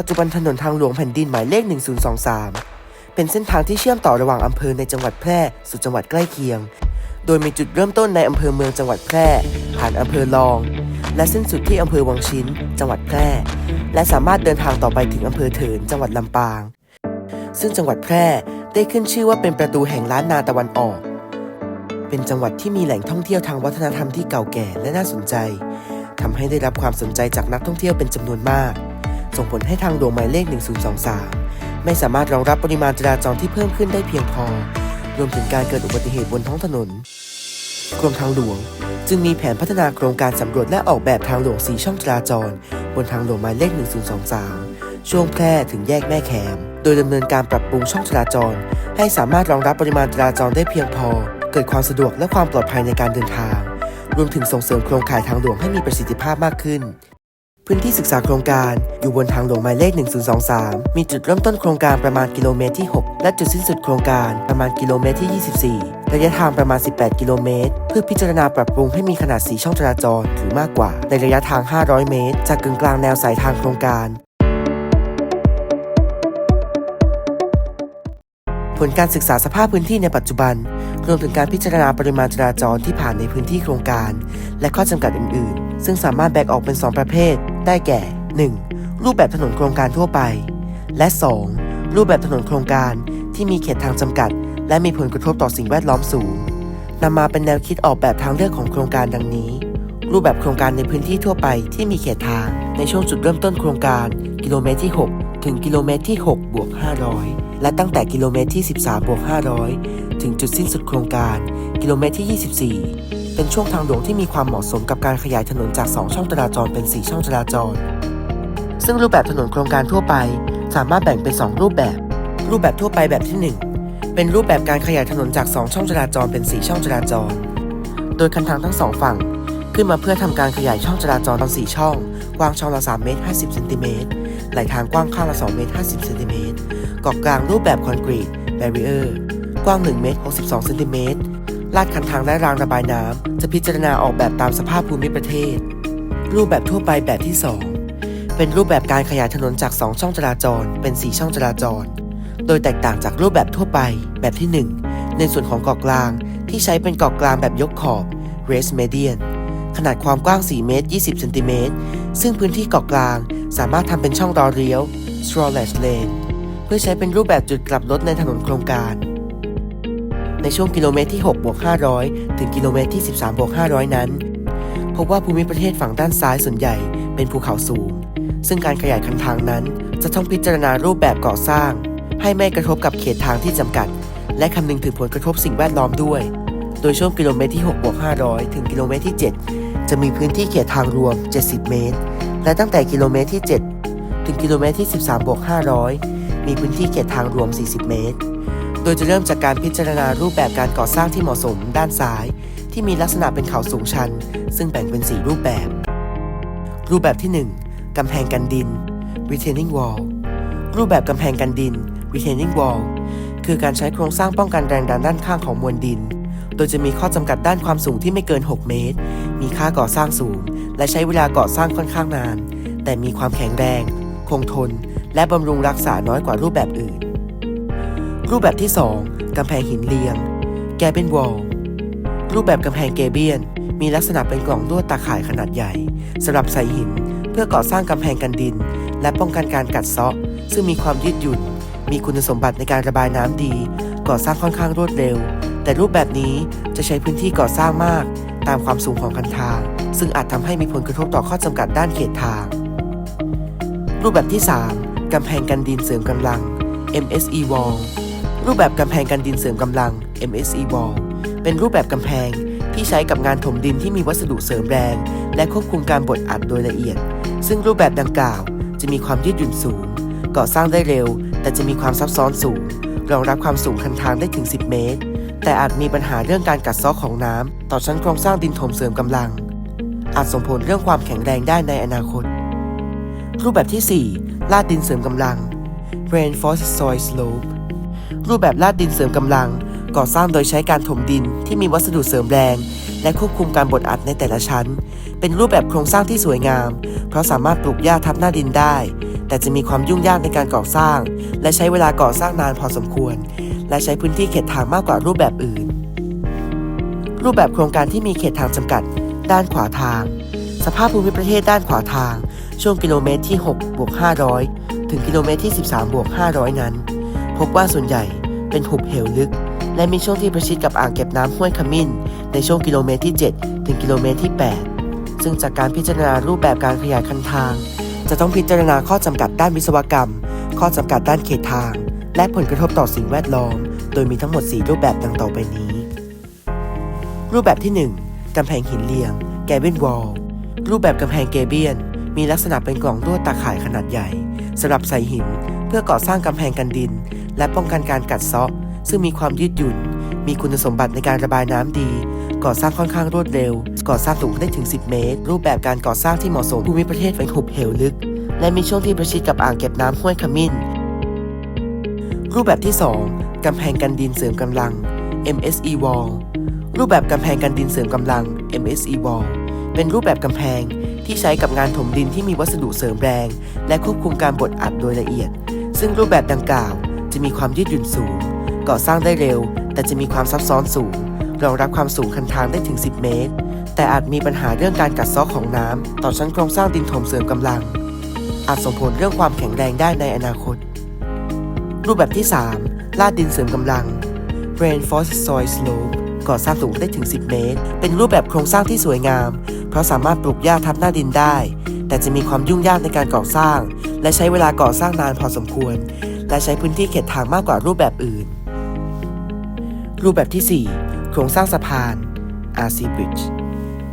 ปัจจุบันถนนทางหลวงแผ่นดินหมายเลข 1023 เป็นเส้นทางที่เชื่อมต่อระหว่างอำเภอในจังหวัดแพร่สู่จังหวัดใกล้เคียง โดยมีจุดเริ่มต้นในอำเภอเมืองจังหวัดแพร่ ผ่านอำเภอลอง และสิ้นสุดที่อำเภอวังชิ้น จังหวัดแพร่ และสามารถเดินทางต่อไปถึงอำเภอเถินจังหวัดลำปาง ซึ่งจังหวัดแพร่ได้ขึ้นชื่อว่าเป็นประตูแห่งล้านนาตะวันออก เป็นจังหวัดที่มีแหล่งท่องเที่ยวทางวัฒนธรรมที่เก่าแก่และน่าสนใจทำให้ได้รับความสนใจจากนักท่องเที่ยวเป็นจำนวนมาก ส่งผลให้ทางหลวงหมายเลข 1023 ไม่สามารถรองรับปริมาณจราจรที่เพิ่มขึ้นได้เพียงพอ รวมถึงการเกิดอุบัติเหตุบนท้องถนน กรมทางหลวง จึงมีแผนพัฒนาโครงการสำรวจและออกแบบทางหลวงสีช่องจราจร บนทางหลวงหมายเลข 1023 ช่วงแพร่ถึงแยกแม่แคมโดยดำเนินการปรับปรุงช่องจราจร ให้สามารถรองรับปริมาณจราจรได้เพียงพอ เกิดความสะดวกและความปลอดภัยในการเดินทางรวมถึงส่งเสริมโครงข่ายทางหลวงให้มีประสิทธิภาพมากขึ้น พื้นที่ศึกษาโครงการอยู่บนทางหลวงหมายเลข 1023 มีจุดเริ่มต้นโครงการประมาณกิโลเมตรที่ 6 และจุดสิ้นสุดโครงการประมาณกิโลเมตรที่ 24 ระยะทางประมาณ 18 กิโลเมตร เพื่อพิจารณาปรับปรุงให้มีขนาด 4 ช่องจราจรหรือมากกว่า ในระยะทาง 500 เมตร จากกึ่งกลางแนวสายทางโครงการ ผลการศึกษาสภาพพื้นที่ในปัจจุบัน รวมถึงการพิจารณาปริมาณจราจรที่ผ่านในพื้นที่โครงการ และข้อจำกัดอื่น ๆซึ่งสามารถแบ่งออกเป็น 2 ประเภท ได้แก่ 1. รูปแบบถนนโครงการทั่วไป และ 2. รูปแบบถนนโครงการที่มีเขตทางจำกัด และมีผลกระทบต่อสิ่งแวดล้อมสูงนำมาเป็นแนวคิดออกแบบทางเลือกของโครงการดังนี้ รูปแบบโครงการในพื้นที่ทั่วไปที่มีเขตทางในช่วงจุดเริ่มต้นโครงการกิโลเมตรที่ 6 ถึงกิโลเมตรที่6บวก500 และตั้งแต่กิโลเมตรที่ 13บวก500 ถึงจุดสิ้นสุดโครงการ กิโลเมตรที่ 24 เป็นช่วงทางหลวงที่มีความเหมาะสมกับการขยายถนนจาก 2 ช่องจราจรเป็น 4 ช่องจราจร ซึ่งรูปแบบถนนโครงการทั่วไป สามารถแบ่งเป็น 2 รูปแบบ รูปแบบทั่วไปแบบที่ 1 เป็นรูปแบบการขยายถนนจาก 2 ช่องจราจรเป็น 4 ช่องจราจร โดยคันทางทั้งสองฝั่ง ขึ้นมาเพื่อทำการขยายช่องจราจรทั้ง4ช่อง กว้างช่องละ3เมตร50เซนติเมตรไหลทางกว้างข้างละ2เมตร50เซนติเมตรเกาะกลางรูปแบบคอนกรีตแบรีเออร์กว้าง1เมตร62เซนติเมตร ลาดคันทางและรางระบายน้ำจะพิจารณาออกแบบตามสภาพภูมิประเทศ รูปแบบทั่วไปแบบที่ 2 เป็นรูปแบบการขยายถนนจาก 2 ช่องจราจร เป็น 4 ช่องจราจร โดยแตกต่างจากรูปแบบทั่วไปแบบที่ 1 ในส่วนของเกาะกลางที่ใช้เป็นเกาะกลางแบบยกขอบ raised median ขนาดความกว้าง 4 เมตร 20 เซนติเมตร ซึ่งพื้นที่เกาะกลางสามารถทำเป็นช่องรอเลี้ยว strawless lane เพื่อใช้เป็นรูปแบบจุดกลับรถในถนนโครงการ ในช่วงกิโลเมตรที่6บวก500 ถึงกิโลเมตรที่ 13บวก500 นั้น พบว่าภูมิประเทศฝั่งด้านซ้ายส่วนใหญ่เป็นภูเขาสูง ซึ่งการขยายคันทางนั้น จะต้องพิจารณารูปแบบก่อสร้าง ให้ไม่กระทบกับเขตทางที่จำกัด และคำนึงถึงผลกระทบสิ่งแวดล้อมด้วย โดยช่วงกิโลเมตรที่6บวก500 ถึงกิโลเมตรที่ 7 จะมีพื้นที่เขตทางรวม 70 เมตร และตั้งแต่กิโลเมตรที่ 7 ถึงกิโลเมตรที่ 13บวก500 มีพื้นที่เขตทางรวม 40 เมตร ดยจะเริ่มจากการพิจารณารูปแบบการก่อสร้างที่เหมาะสมด้านซ้าย ที่มีลักษณะเป็นเขาสูงชัน ซึ่งแบ่งเป็น 4 รูปแบบ รูปแบบที่ 1 กำแพงกันดิน retaining wall รูปแบบกำแพงกันดิน retaining wall คือการใช้โครงสร้างป้องกันแรงดันด้านข้างของมวลดิน โดยจะมีข้อจำกัดด้านความสูงที่ไม่เกิน 6 เมตร มีค่าก่อสร้างสูง และใช้เวลาก่อสร้างค่อนข้างนาน แต่มีความแข็งแรง คงทน และบำรุงรักษาน้อยกว่ารูปแบบอื่น รูปแบบที่ 2 กำแพงหินเรียง แกเบนวอลรูปแบบกำแพงเกเบียน มีลักษณะเป็นกล่องลวดตาข่ายขนาดใหญ่สำหรับใส่หิน เพื่อก่อสร้างกำแพงกันดิน และป้องกันการกัดเซาะ ซึ่งมีความยืดหยุ่น มีคุณสมบัติในการระบายน้ำดี ก่อสร้างค่อนข้างรวดเร็ว แต่รูปแบบนี้จะใช้พื้นที่ก่อสร้างมาก ตามความสูงของคันทางซึ่งอาจทำให้มีผลกระทบต่อข้อจำกัดด้านเขตทาง รูปแบบที่ 3กำแพงกันดินเสริมกำลัง MSE wall รูปแบบกำแพงกันดินเสริมกำลัง MSE wall เป็นรูปแบบกำแพงที่ใช้กับงานถมดินที่มีวัสดุเสริมแรง และควบคุมการบดอัดโดยละเอียด ซึ่งรูปแบบดังกล่าวจะมีความยืดหยุ่นสูง ก่อสร้างได้เร็ว แต่จะมีความซับซ้อนสูง รองรับความสูงคันทางได้ถึง 10 เมตร แต่อาจมีปัญหาเรื่องการกัดเซาะของน้ำต่อชั้นโครงสร้างดินถมเสริมกำลัง อาจส่งผลเรื่องความแข็งแรงได้ในอนาคต รูปแบบที่ 4 ลาดดินเสริมกำลัง reinforced soil slope รูปแบบลาดดินเสริมกำลัง ก่อสร้างโดยใช้การถมดินที่มีวัสดุเสริมแรง และควบคุมการบดอัดในแต่ละชั้น เป็นรูปแบบโครงสร้างที่สวยงาม เพราะสามารถปลูกหญ้าทับหน้าดินได้ แต่จะมีความยุ่งยากในการก่อสร้าง และใช้เวลาก่อสร้างนานพอสมควร และใช้พื้นที่เขตทางมากกว่ารูปแบบอื่น รูปแบบโครงการที่มีเขตทางจำกัด ด้านขวาทาง สภาพภูมิประเทศด้านขวาทาง ช่วงกิโลเมตรที่6บวก500 ถึงกิโลเมตรที่ 13บวก500 นั้น พบว่าส่วนใหญ่เป็นหุบเหวลึก และมีช่วงที่ประชิดกับอ่างเก็บน้ำห้วยขมิ้น ในช่วงกิโลเมตรที่ 7 ถึงกิโลเมตรที่ 8 ซึ่งจากการพิจารณารูปแบบการขยายคันทาง จะต้องพิจารณาข้อจำกัดด้านวิศวกรรม ข้อจำกัดด้านเขตทาง และผลกระทบต่อสิ่งแวดล้อม โดยมีทั้งหมด 4 รูปแบบดังต่อไปนี้ รูปแบบที่ 1กำแพงหินเรียง แกเบินวอลรูปแบบกำแพงเกเบียน มีลักษณะเป็นกล่องลวดตาข่ายขนาดใหญ่สำหรับใส่หินเพื่อก่อสร้างกำแพงกันดิน และป้องกันการกัดเซาะ ซึ่งมีความยืดหยุ่น มีคุณสมบัติในการระบายน้ำดี ก่อสร้างค่อนข้างรวดเร็ว ก่อสร้างสูงได้ถึง 10 เมตร รูปแบบการก่อสร้างที่เหมาะสมภูมิประเทศเป็นหุบเหวลึก และมีช่วงที่ประชิดกับอ่างเก็บน้ำห้วยขมิ้น รูปแบบที่ 2 กำแพงกันดินเสริมกำลัง MSE wall รูปแบบกำแพงกันดินเสริมกำลัง MSE wall เป็นรูปแบบกำแพง ที่ใช้กับงานถมดินที่มีวัสดุเสริมแรง และควบคุมการบดอัดโดยละเอียด ซึ่งรูปแบบดังกล่าว จะมีความยืดหยุ่นสูง ก่อสร้างได้เร็ว แต่จะมีความซับซ้อนสูง รองรับความสูงคันทางได้ถึง 10 เมตร แต่อาจมีปัญหาเรื่องการกัดเซาะของน้ำต่อชั้นโครงสร้างดินถมเสริมกำลัง อาจส่งผลเรื่องความแข็งแรงได้ในอนาคต รูปแบบที่ 3 ลาดดินเสริมกำลัง Reinforced Soil Slope ก่อสร้างสูงได้ถึง 10 เมตร เป็นรูปแบบโครงสร้างที่สวยงาม เพราะสามารถปลูกหญ้าทับหน้าดินได้ แต่จะมีความยุ่งยากในการก่อสร้าง และใช้เวลาก่อสร้างนานพอสมควร และใช้พื้นที่เขตทางมากกว่ารูปแบบอื่น รูปแบบที่ 4 โครงสร้างสะพาน RC Bridge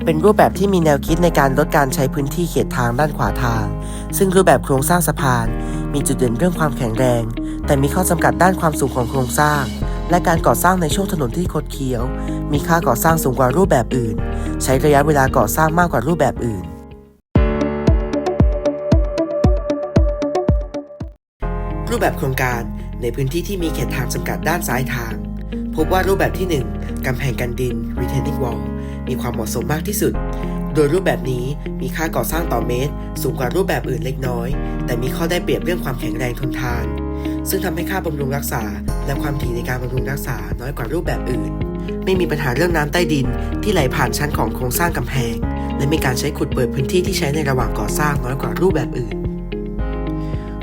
เป็นรูปแบบที่มีแนวคิดในการลดการใช้พื้นที่เขตทางด้านขวาทาง ซึ่งรูปแบบโครงสร้างสะพาน มีจุดเด่นเรื่องความแข็งแรง แต่มีข้อจำกัดด้านความสูงของโครงสร้าง และการก่อสร้างในช่วงถนนที่คดเคี้ยว มีค่าก่อสร้างสูงกว่ารูปแบบอื่น ใช้ระยะเวลาก่อสร้างมากกว่ารูปแบบอื่น รูปแบบโครงการในพื้นที่ที่มีเขตทางจำกัดด้านซ้ายทาง พบว่ารูปแบบที่ 1 กำแพงกันดิน retaining wall มีความเหมาะสมมากที่สุด โดยรูปแบบนี้มีค่าก่อสร้างต่อเมตร สูงกว่ารูปแบบอื่นเล็กน้อย แต่มีข้อได้เปรียบเรื่องความแข็งแรงทนทาน ซึ่งทำให้ค่าบำรุงรักษา และความถี่ในการบำรุงรักษาน้อยกว่ารูปแบบอื่น ไม่มีปัญหาเรื่องน้ำใต้ดินที่ไหลผ่านชั้นของโครงสร้างกำแพง และมีการใช้ขุดเปิดพื้นที่ที่ใช้ในระหว่างก่อสร้างน้อยกว่ารูปแบบอื่น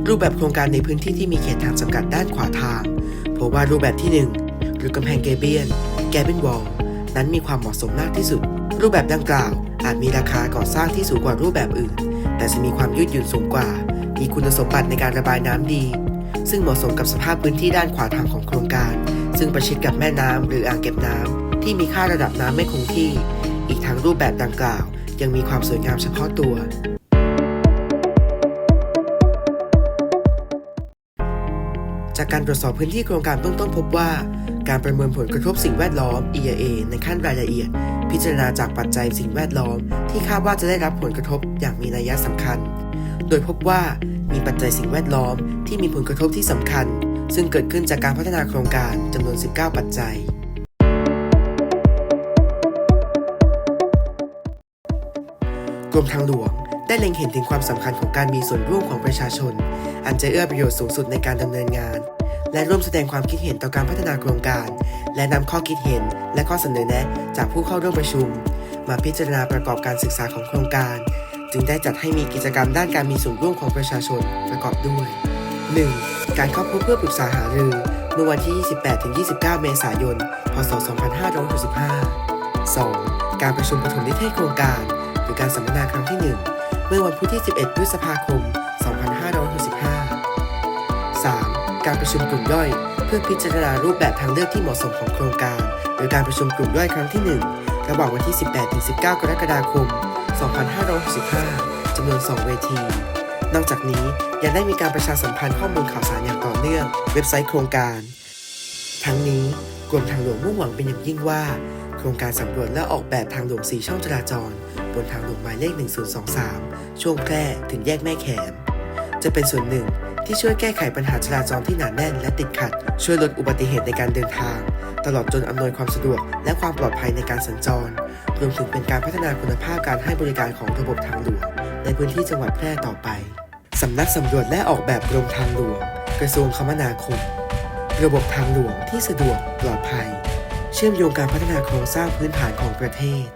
รูปแบบโครงการในพื้นที่ที่มีเขตทางจำกัดด้านขวาทางพบว่ารูปแบบที่ 1 หรือกำแพงเกเบียน แกเบนวอลนั้นมีความเหมาะสมมากที่สุด รูปแบบดังกล่าวอาจมีราคาก่อสร้างที่สูงกว่ารูปแบบอื่น แต่จะมีความยืดหยุ่นสูงกว่า มีคุณสมบัติในการระบายน้ำดี ซึ่งเหมาะสมกับสภาพพื้นที่ด้านขวาทางของโครงการ ซึ่งประชิดกับแม่น้ำหรืออ่างเก็บน้ำที่มีค่าระดับน้ำไม่คงที่ อีกทั้งรูปแบบดังกล่าว ยังมีความสวยงามเฉพาะตัว จากการตรวจสอบพื้นที่โครงการเบื้องต้นพบว่า การประเมินผลกระทบสิ่งแวดล้อม EIA ในขั้นรายละเอียด พิจารณาจากปัจจัยสิ่งแวดล้อม ที่คาดว่าจะได้รับผลกระทบอย่างมีนัยสำคัญ โดยพบว่ามีปัจจัยสิ่งแวดล้อมที่มีผลกระทบที่สำคัญ ซึ่งเกิดขึ้นจากการพัฒนาโครงการจำนวน 19 ปัจจัย กรมทางหลวงได้เล็งเห็นถึงความสำคัญของการมีส่วนร่วมของประชาชน อันจะเอื้อประโยชน์สูงสุดในการดำเนินงาน และร่วมแสดงความคิดเห็นต่อการพัฒนาโครงการ และนำข้อคิดเห็นและข้อเสนอแนะจากผู้เข้าร่วมประชุม มาพิจารณาประกอบการศึกษาของโครงการ จึงได้จัดให้มีกิจกรรมด้านการมีส่วนร่วมของประชาชนประกอบด้วย 1. การเข้าพบเพื่อปรึกษาหารือเมื่อวันที่ 28-29 เมษายน พศ 2565 2. การประชุมปฐมนิเทศโครงการ หรือการสัมมนาครั้งที่ 1 เมื่อวันพุธที่ 11 พฤษภาคม 2565 3. การประชุมกลุ่มย่อย เพื่อพิจารณารูปแบบทางเลือกที่เหมาะสมของโครงการ หรือการประชุมกลุ่มย่อยครั้งที่ 1 ระหว่างวันที่ 18-19 กรกฎาคม 2565 จำนวน 2 เวที นอกจากนี้ยังได้มีการประชาสัมพันธ์ข้อมูลข่าวสารอย่างต่อเนื่อง เว็บไซต์โครงการ ทั้งนี้กรมทางหลวงมุ่งหวังเป็นอย่างยิ่งว่า โครงการสำรวจและออกแบบทางหลวง4ช่องจราจร บนทางหลวงหมายเลข 1023 ช่วงแพร่ถึงแยกแม่แขมจะเป็นส่วนหนึ่งที่ช่วยแก้ไขปัญหาจราจรที่หนาแน่นและติดขัด ช่วยลดอุบัติเหตุในการเดินทาง ตลอดจนอำนวยความสะดวกและความปลอดภัยในการสัญจร รวมถึงเป็นการพัฒนาคุณภาพการให้บริการของระบบทางหลวงในพื้นที่จังหวัดแพร่ต่อไป สำนักสำรวจและออกแบบกรมทางหลวง กระทรวงคมนาคม ระบบทางหลวงที่สะดวกปลอดภัย เชื่อมโยงการพัฒนาโครงสร้างพื้นฐานของประเทศ